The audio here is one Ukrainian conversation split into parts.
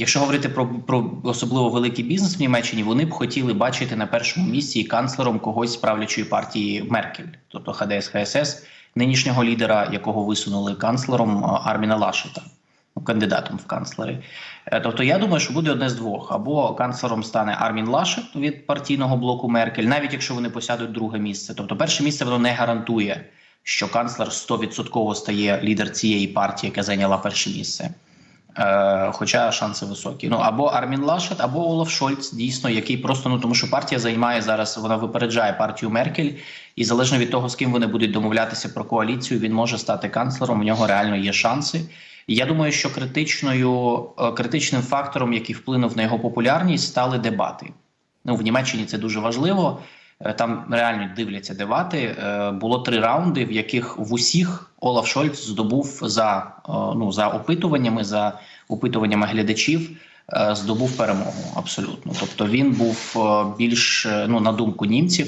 Якщо говорити про, про особливо великий бізнес в Німеччині, вони б хотіли бачити на першому місці канцлером когось з правлячої партії Меркель, тобто ХДС ХСС, нинішнього лідера, якого висунули канцлером Арміна Лашета, ну, кандидатом в канцлери. Е, Тобто, я думаю, що буде одне з двох: або канцлером стане Армін Лашет від партійного блоку Меркель, навіть якщо вони посядуть друге місце. Тобто, перше місце воно не гарантує, що канцлер 100% стає лідер цієї партії, яка зайняла перше місце. Е, Хоча шанси високі. Ну або Армін Лашет, або Олаф Шольц, дійсно, який просто ну тому, що партія займає зараз, вона випереджає партію Меркель, і залежно від того, з ким вони будуть домовлятися про коаліцію, він може стати канцлером. У нього реально є шанси. Я думаю, що критичною е, критичним фактором, який вплинув на його популярність, стали дебати. Ну в Німеччині це дуже важливо. Е, Там реально дивляться дебати. Е, Було три раунди, в яких в усіх Олаф Шольц здобув за е, ну за опитуваннями, за опитуваннями глядачів, здобув перемогу. Абсолютно. Тобто він був більш ну на думку німців.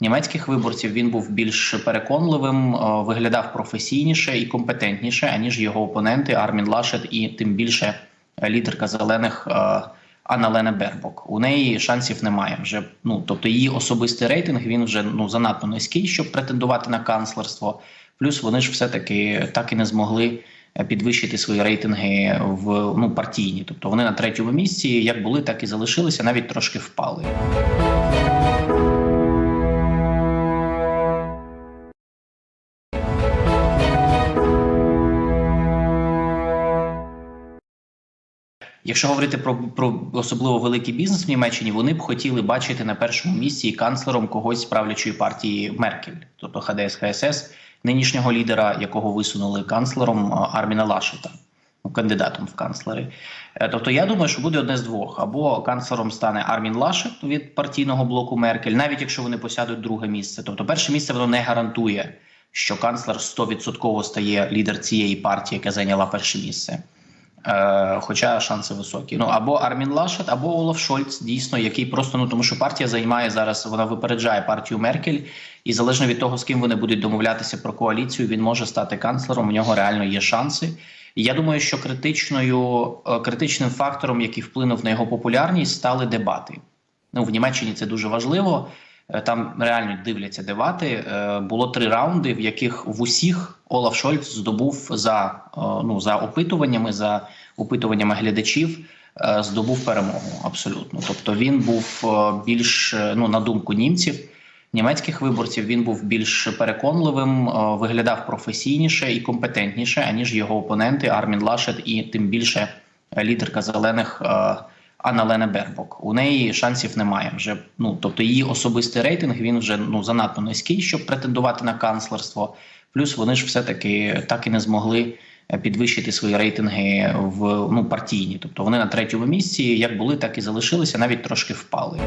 Німецьких виборців він був більш переконливим, виглядав професійніше і компетентніше, аніж його опоненти Армін Лашет і тим більше лідерка зелених е, Анна Лена Бербок. У неї шансів немає вже. Ну тобто її особистий рейтинг він вже ну занадто низький, щоб претендувати на канцлерство. Плюс вони ж все таки так і не змогли е, підвищити свої рейтинги в ну партійні. Тобто вони на третьому місці як були, так і залишилися, навіть трошки впали. Якщо говорити про, про особливо великий бізнес в Німеччині, вони б хотіли бачити на першому місці канцлером когось з правлячої партії Меркель, тобто ХДС ХСС, нинішнього лідера, якого висунули канцлером Арміна Лашета, ну, кандидатом в канцлери. Е, Тобто, я думаю, що буде одне з двох: або канцлером стане Армін Лашет від партійного блоку Меркель, навіть якщо вони посядуть друге місце. Тобто, перше місце воно не гарантує, що канцлер 100% стає лідер цієї партії, яка зайняла перше місце. Е, Хоча шанси високі. Ну або Армін Лашет, або Олаф Шольц, дійсно, який просто ну тому, що партія займає зараз, вона випереджає партію Меркель, і залежно від того, з ким вони будуть домовлятися про коаліцію, він може стати канцлером. У нього реально є шанси. Я думаю, що критичною е, критичним фактором, який вплинув на його популярність, стали дебати. Ну в Німеччині це дуже важливо. Е, Там реально дивляться дебати. Е, Було три раунди, в яких в усіх Олаф Шольц здобув за е, ну за опитуваннями, за опитуваннями глядачів, здобув перемогу. Абсолютно. Тобто він був більш ну на думку німців, німецьких виборців. Він був більш переконливим, виглядав професійніше і компетентніше, аніж його опоненти Армін Лашет і тим більше лідерка зелених. Анна Лена Бербок. У неї шансів немає вже. Ну тобто її особистий рейтинг він вже ну занадто низький, щоб претендувати на канцлерство. Плюс вони ж все таки так і не змогли е, підвищити свої рейтинги в ну партійні. Тобто вони на третьому місці як були, так і залишилися, навіть трошки впали.